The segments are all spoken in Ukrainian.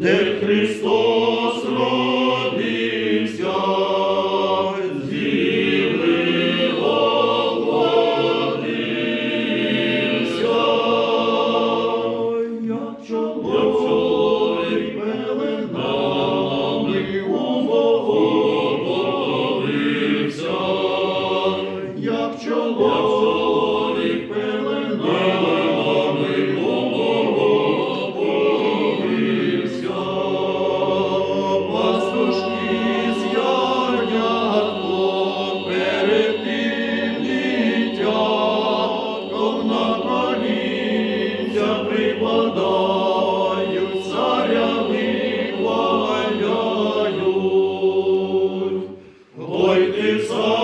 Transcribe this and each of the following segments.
де Христос родився, зіли оплодився. як чоловік пеленами у Бога полився, як чоловік. Припадають, царя вихваляють. Ой ти цар,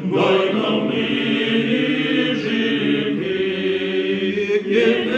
Noi nomini gimpi, in